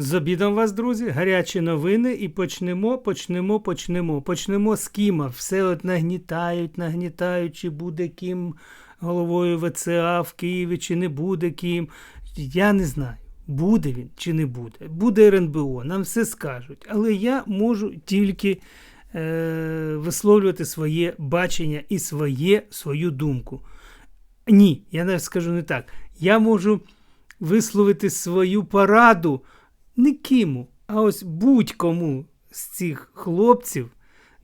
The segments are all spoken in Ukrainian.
З обідом вас, друзі, гарячі новини, і почнемо, почнемо, почнемо. Почнемо з Кіма. Все от нагнітають, нагнітають, чи буде Кім головою ВЦА в Києві, чи не буде Кім. Я не знаю, буде він чи не буде. Буде РНБО, нам все скажуть. Але я можу тільки е, висловлювати своє бачення і своє, свою думку. Ні, я навіть скажу не так. Я можу висловити свою пораду не киму, а ось будь-кому з цих хлопців,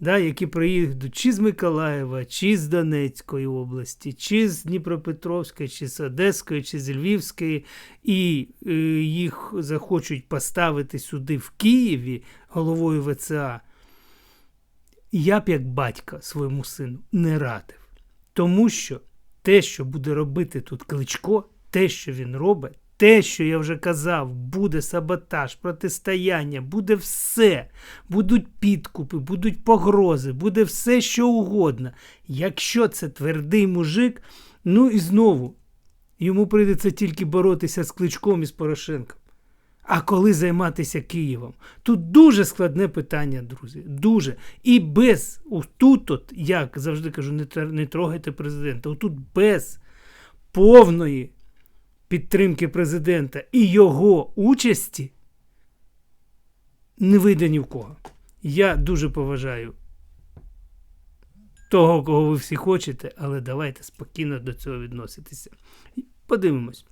да, які приїдуть чи з Миколаєва, чи з Донецької області, чи з Дніпропетровської, чи з Одеської, чи з Львівської, і е, їх захочуть поставити сюди в Києві головою ВЦА. Я б як батька своєму сину не радив. Тому що те, що буде робити тут Кличко, те, що він робить, те, що я вже казав, буде саботаж, протистояння, буде все. Будуть підкупи, будуть погрози, буде все, що угодно. Якщо це твердий мужик, ну і знову йому прийдеться тільки боротися з Кличком і з Порошенком. А коли займатися Києвом? Тут дуже складне питання, друзі. Дуже. І без тут, от, як завжди кажу, не, трогайте президента. Отут без повної підтримки президента і його участі не вийде ні в кого. Я дуже поважаю того, кого ви всі хочете, але давайте спокійно до цього відноситися. Подивимось.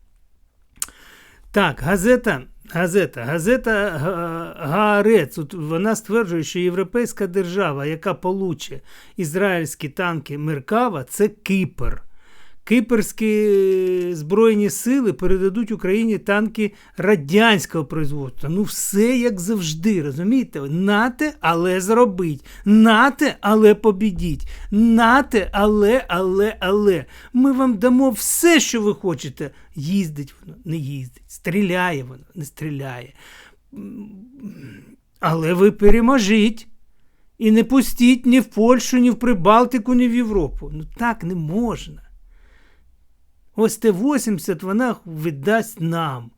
Так, газета, газета, газета Га- Гаарець. Вона стверджує, що європейська держава, яка получить ізраїльські танки Меркава, це Кипр. Кипрські Збройні сили передадуть Україні танки радянського производства. Ну, все як завжди, розумієте? Нате, але зробіть. Нате, але побідіть. Нате, але, але, але. Ми вам дамо все, що ви хочете. Їздить воно, не їздить. Стріляє воно, не стріляє. Але ви переможіть. І не пустіть ні в Польщу, ні в Прибалтику, ні в Європу. Ну так не можна. Ось Т-80 вона віддасть нам.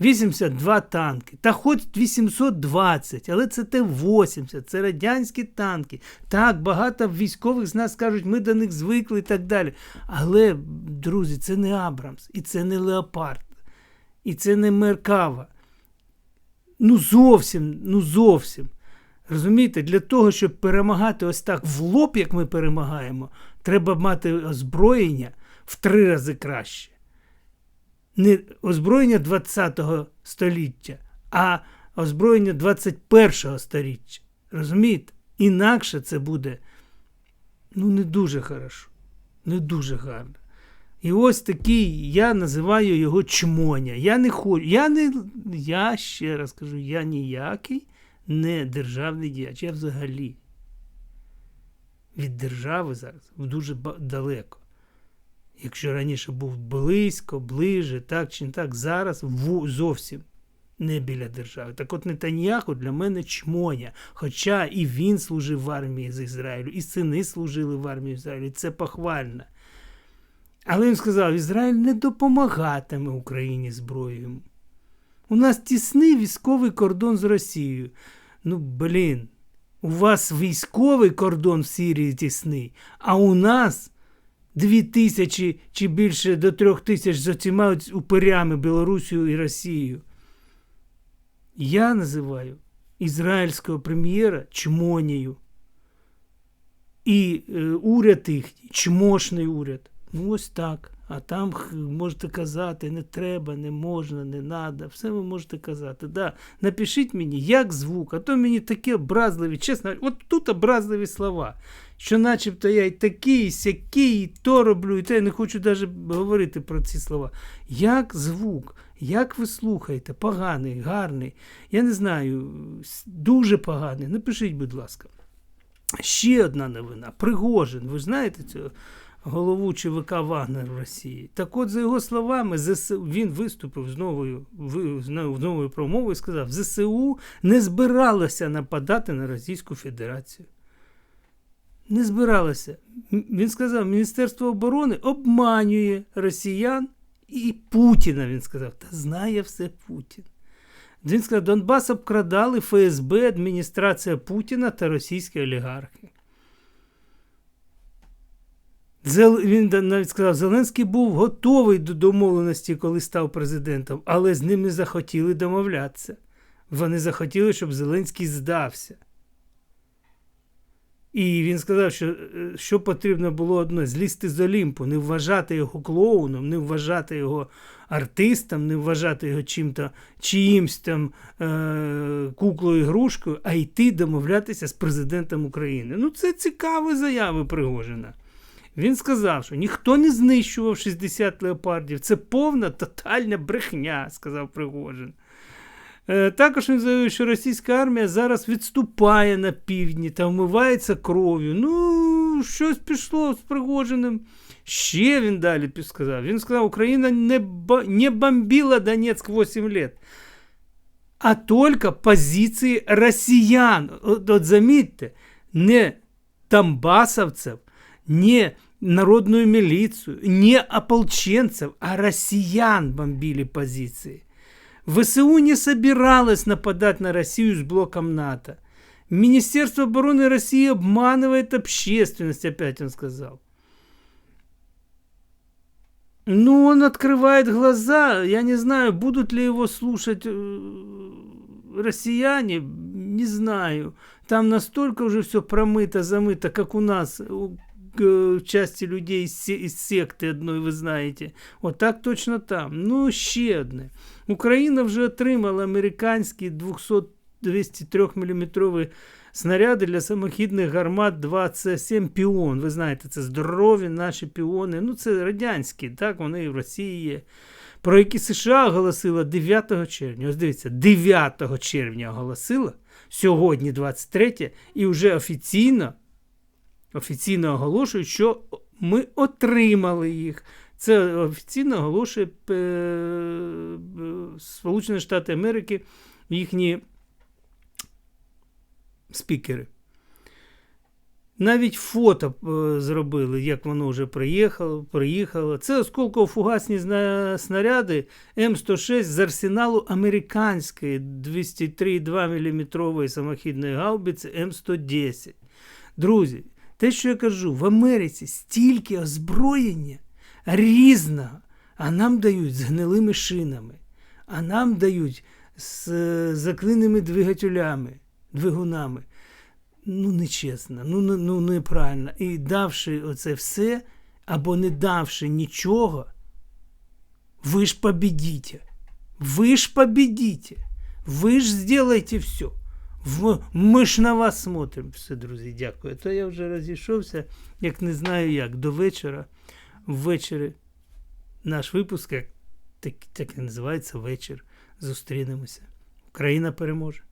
82 танки. Та хоч 820, але це Т-80, це радянські танки. Так, багато військових з нас кажуть, ми до них звикли і так далі. Але, друзі, це не Абрамс, і це не Леопард, і це не Меркава. Ну зовсім, ну зовсім. Розумієте, для того, щоб перемагати ось так в лоб, як ми перемагаємо, треба мати озброєння в три рази краще. Не озброєння 20-го століття, а озброєння 21-го століття. Розумієте? Інакше це буде ну, не дуже хорошо, не дуже гарно. І ось такий, я називаю його чмоня. Я не хочу, я не, я ще раз кажу, я ніякий не державний діяч. Я взагалі від держави зараз дуже далеко. Якщо раніше був близько, ближе, так чи не так, зараз в, зовсім не біля держави. Так от Нетаньяху для мене чмоня. Хоча і він служив в армії з Ізраїлю, і сини служили в армії Ізраїлю. і Це похвально. Але він сказав: Ізраїль не допомагатиме Україні зброєю. У нас тісний військовий кордон з Росією. Ну, блін, у вас військовий кордон в Сирії тісний, а у нас дві тисячі чи більше до трьох тисяч за цими упирями Білорусію і Росією. Я називаю ізраїльського прем'єра чмонію. І е, уряд їхній, чмошний уряд. Ну ось так. А там можете казати, не треба, не можна, не треба. Все ви можете казати. Да. Напишіть мені, як звук, а то мені такі образливі, чесно, от тут образливі слова. Що начебто я і такий, і сякий, і то роблю, і те я не хочу навіть говорити про ці слова. Як звук, як ви слухаєте, поганий, гарний, я не знаю, дуже поганий. Напишіть, будь ласка. Ще одна новина. Пригожин. Ви знаєте цього голову ЧВК Вагнер в Росії. Так от, за його словами, ЗСУ, він виступив з новою, з новою промовою і сказав, ЗСУ не збиралося нападати на Російську Федерацію. Не збиралося. Він сказав, Міністерство оборони обманює росіян і Путіна. Він сказав, та знає все Путін. Він сказав, Донбас обкрадали ФСБ, адміністрація Путіна та російські олігархи. Він навіть сказав, Зеленський був готовий до домовленості, коли став президентом, але з ним не захотіли домовлятися. Вони захотіли, щоб Зеленський здався. І він сказав, що, е, що потрібно було одне злізти з Олімпу, не вважати його клоуном, не вважати його артистом, не вважати його чим-то чиїмсь там е- куклою ігрушкою, а йти домовлятися з президентом України. Ну, це цікаві заяви Пригожина. Він сказав, що ніхто не знищував 60 леопардів. Це повна тотальна брехня, сказав Пригожин. Е, Також він заявив, що російська армія зараз відступає на півдні та вмивається кров'ю. Ну, щось пішло з Пригожиним. Ще він далі сказав. Він сказав, Україна не, ба- не бомбила Донецк 8 лет, а только позиции россиян. От, от замітьте, не донбасовцев, не народную милицию, не ополченцев, а россиян бомбили позиции. ВСУ не собиралось нападать на Россию с блоком НАТО. Министерство обороны России обманывает общественность, опять он сказал. Ну, он открывает глаза. Я не знаю, будут ли его слушать э, россияне, не знаю. Там настолько уже все промыто, замыто, как у нас, э, части людей из, се- из секты одной, ви знаєте. Отак точно там. Ну, ще одне. Україна вже отримала американські 200 203 мм снаряди для самохідних гармат 2С7 Піон. Ви знаєте, це здорові наші піони. Ну, це радянські, так, вони і в Росії є. Про які США оголосила 9 червня. Ось дивіться, 9 червня оголосила, сьогодні 23, і вже офіційно, офіційно оголошують, що ми отримали їх. Це офіційно оголошує е, е, Сполучені Штати Америки, їхні спікери. Навіть фото е, зробили, як воно вже приїхало. приїхало. Це осколково-фугасні снаряди М106 з арсеналу американської 203,2 мм самохідної гаубиці М110. Друзі, те, що я кажу, в Америці стільки озброєння різного, а нам дають з гнилими шинами, а нам дають з е, заклинними двигателями, двигунами. Ну, нечесно, ну, ну, ну неправильно. І давши оце все, або не давши нічого, ви ж победите. Ви ж победите. Ви ж сделаете все. Ми ж на вас смотримо. Все, друзі, дякую. То я вже розійшовся, як не знаю як, до вечора. Ввечері наш випуск, як, так, так і називається вечір. Зустрінемося. Україна переможе.